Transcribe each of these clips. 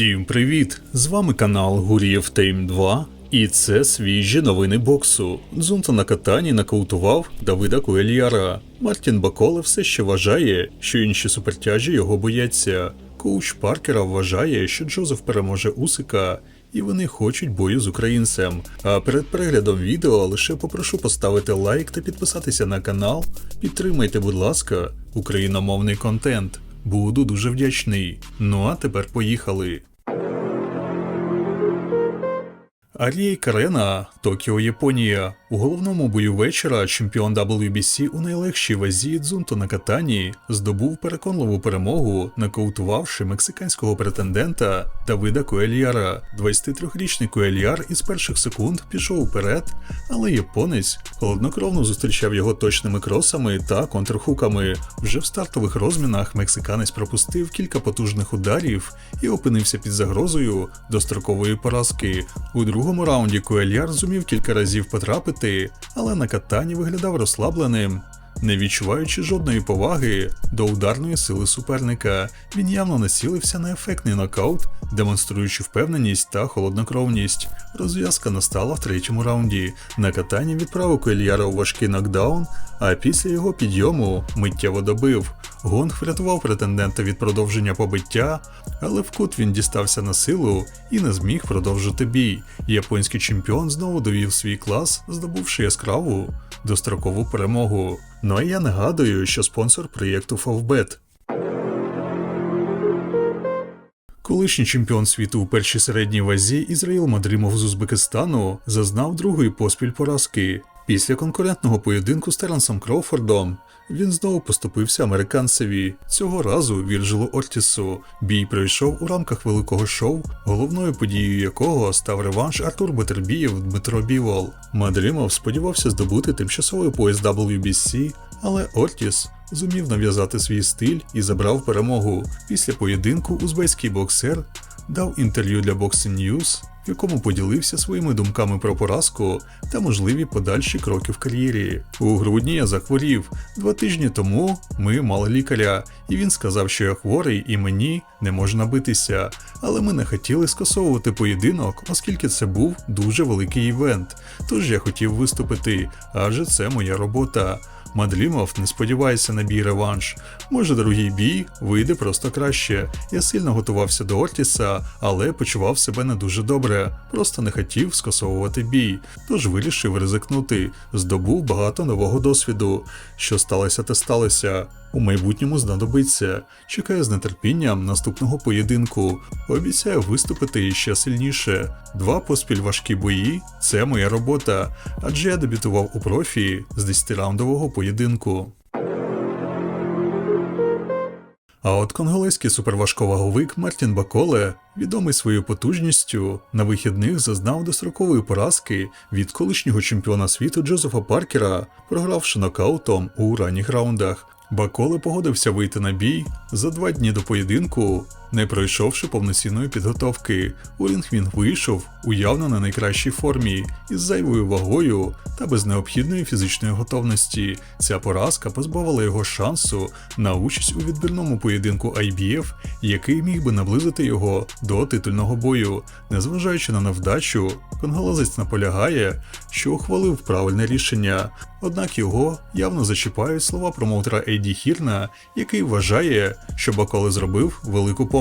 Всім привіт! З вами канал Гурієв Тейм 2 і це свіжі новини боксу. Дзунта на катані нокаутував Давида Куельяра. Мартін Баколе все ще вважає, що інші супертяжі його бояться. Коуч Паркера вважає, що Джозеф переможе Усика. І вони хочуть бою з українцем. А перед переглядом відео лише попрошу поставити лайк та підписатися на канал. Підтримайте, будь ласка, україномовний контент. Буду дуже вдячний. Ну а тепер поїхали. Арія Карена, Токіо, Японія. У головному бою вечора чемпіон WBC у найлегшій вазі Дзунто Накатані здобув переконливу перемогу, нокаутувавши мексиканського претендента Давида Куельяра. 23-річний Куельяр із перших секунд пішов уперед, але японець холоднокровно зустрічав його точними кросами та контрхуками. Вже в стартових розмінах мексиканець пропустив кілька потужних ударів і опинився під загрозою дострокової поразки. У другому раунді Куельяр зумів кілька разів потрапити, але на катані виглядав розслабленим. Не відчуваючи жодної поваги до ударної сили суперника, він явно націлився на ефектний нокаут, демонструючи впевненість та холоднокровність. Розв'язка настала в третьому раунді. На катанні відправив Куельяра у важкий нокдаун, а після його підйому миттєво добив. Гонг врятував претендента від продовження побиття, але в кут він дістався на силу і не зміг продовжити бій. Японський чемпіон знову довів свій клас, здобувши яскраву дострокову перемогу. Ну а я нагадую, що спонсор проєкту Фавбет. Колишній чемпіон світу у першій середній вазі Ізраїл Мадрімов з Узбекистану зазнав другої поспіль поразки. Після конкурентного поєдинку з Теренсом Кроуфордом він знову поступився американцеві, цього разу Вірджилу Ортісу. Бій пройшов у рамках великого шоу, головною подією якого став реванш Артур Бетербієв Дмитро Бівол. Мадрімов сподівався здобути тимчасовий пояс WBC, але Ортіс зумів нав'язати свій стиль і забрав перемогу. Після поєдинку узбецький боксер дав інтерв'ю для Boxing News, в якому поділився своїми думками про поразку та можливі подальші кроки в кар'єрі. У грудні я захворів. Два тижні тому ми мали лікаря, і він сказав, що я хворий і мені не можна битися. Але ми не хотіли скасовувати поєдинок, оскільки це був дуже великий івент. Тож я хотів виступити, адже це моя робота. Мадлімов не сподівається на бій реванш. Може, другий бій вийде просто краще. Я сильно готувався до Ортіса, але почував себе не дуже добре. Просто не хотів скасовувати бій. Тож вирішив ризикнути. Здобув багато нового досвіду. Що сталося, те сталося. У майбутньому знадобиться. Чекаю з нетерпінням наступного поєдинку. Обіцяю виступити іще сильніше. Два поспіль важкі бої це моя робота, адже я дебютував у профі з 10-раундового поєдинку. А от конголезький суперважковаговик Мартін Баколе, відомий своєю потужністю, на вихідних зазнав дострокової поразки від колишнього чемпіона світу Джозефа Паркера, програвши нокаутом у ранніх раундах. Баколе погодився вийти на бій за два дні до поєдинку, не пройшовши повноцінної підготовки. У він вийшов у явно не найкращій формі, із зайвою вагою та без необхідної фізичної готовності. Ця поразка позбавила його шансу на участь у відбірному поєдинку IBF, який міг би наблизити його до титульного бою. Незважаючи на невдачу, конголезець наполягає, що ухвалив правильне рішення. Однак його явно зачіпають слова промоутера Ейді Хірна, який вважає, що Баколе зробив велику помилку.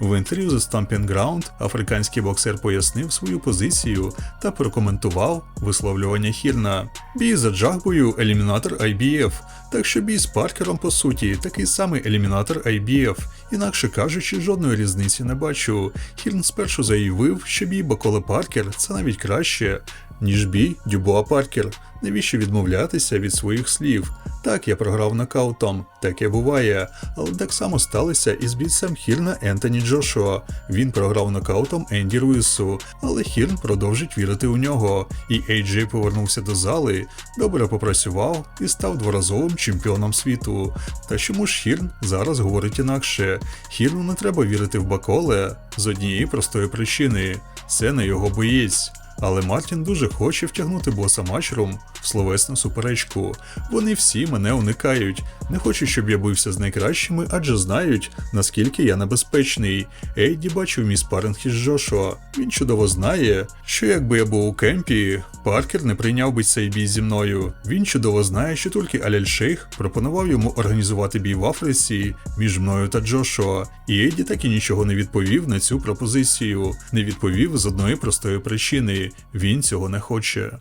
В інтерв'ю The Stamping Ground африканський боксер пояснив свою позицію та прокоментував висловлювання Хірна. Бій за джагбою елімінатор IBF, так що бій з Паркером, по суті, такий самий елімінатор IBF. Інакше кажучи, жодної різниці не бачу. Хірн спершу заявив, що бій Баколе Паркер це навіть краще, ніж бій Дюбоа Паркер. Навіщо відмовлятися від своїх слів? Так, я програв нокаутом, таке буває. Але так само сталося і з бійцем Хірна Ентоні Джошуа. Він програв нокаутом Енді Руїсу, але Хірн продовжить вірити у нього. І Ейджей повернувся до зали, добре попрацював і став дворазовим чемпіоном світу. Та чому ж Хірн зараз говорить інакше? Хірну не треба вірити в Баколе з однієї простої причини: це не його боєць. Але Мартін дуже хоче втягнути боса Матчрум в словесну суперечку. Вони всі мене уникають, не хочуть, щоб я бився з найкращими, адже знають, наскільки я небезпечний. Ейді бачив мій спаринг із Джошуа. Він чудово знає, що якби я був у кемпі, Паркер не прийняв би цей бій зі мною. Він чудово знає, що тільки Аляль Шейх пропонував йому організувати бій в Африці між мною та Джошуа. І Ейді так і нічого не відповів на цю пропозицію. Не відповів з одної простої причини: він цього не хоче.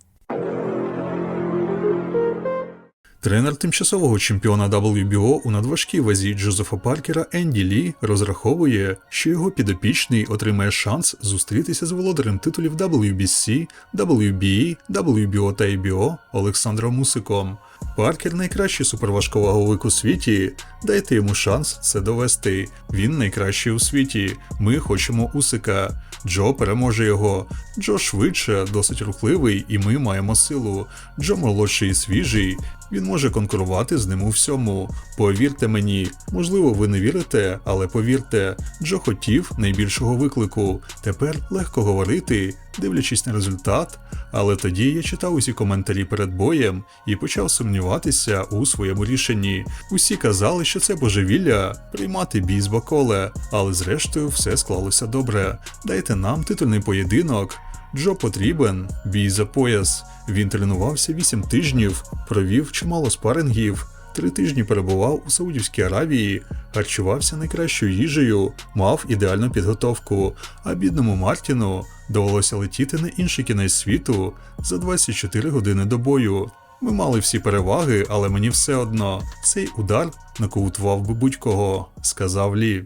Тренер тимчасового чемпіона WBO у надважкій вазі Джозефа Паркера Енді Лі розраховує, що його підопічний отримає шанс зустрітися з володарем титулів WBC, WBE, WBO та IBO Олександром Мусиком. Паркер найкращий суперважковаговик у світі. Дайте йому шанс це довести. Він найкращий у світі. Ми хочемо Усика. Джо переможе його. Джо швидше, досить рухливий, і ми маємо силу. Джо молодший і свіжий. Він може конкурувати з ним у всьому. Повірте мені, можливо, ви не вірите, але повірте, Джо хотів найбільшого виклику. Тепер легко говорити, дивлячись на результат. Але тоді я читав усі коментарі перед боєм і почав сумніватися у своєму рішенні. Усі казали, що це божевілля приймати бій з Баколе, але зрештою все склалося добре. Дайте нам титульний поєдинок. Джо потрібен бій за пояс. Він тренувався 8 тижнів, провів чимало спарингів. Три тижні перебував у Саудівській Аравії, харчувався найкращою їжею, мав ідеальну підготовку, а бідному Мартіну довелося летіти на інший кінець світу за 24 години до бою. Ми мали всі переваги, але мені все одно цей удар нокаутував би будь-кого, сказав Лі.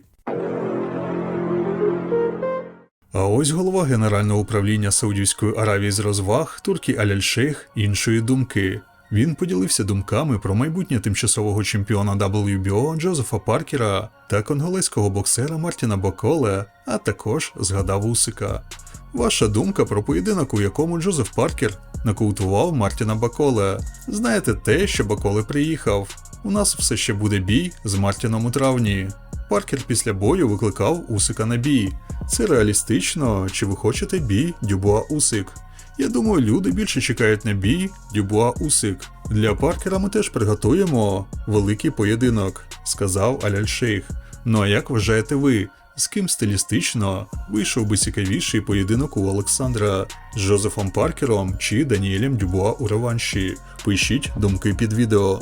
А ось голова Генерального управління Саудівської Аравії з розваг Туркі Аляль-Шейх іншої думки. Він поділився думками про майбутнє тимчасового чемпіона WBO Джозефа Паркера та конголезького боксера Мартіна Боколе, а також згадав Усика. Ваша думка про поєдинок, у якому Джозеф Паркер нокаутував Мартіна Баколе. Знаєте те, що Баколе приїхав. У нас все ще буде бій з Мартіном у травні. Паркер після бою викликав Усика на бій. Це реалістично, чи ви хочете бій Дюбуа Усик? Я думаю, люди більше чекають на бій Дюбуа Усик. Для Паркера ми теж приготуємо великий поєдинок, сказав Аляль Шейх. Ну а як вважаєте ви? З ким стилістично вийшов би цікавіший поєдинок у Олександра з Жозефом Паркером чи Даніелем Дюбуа у реванші? Пишіть думки під відео.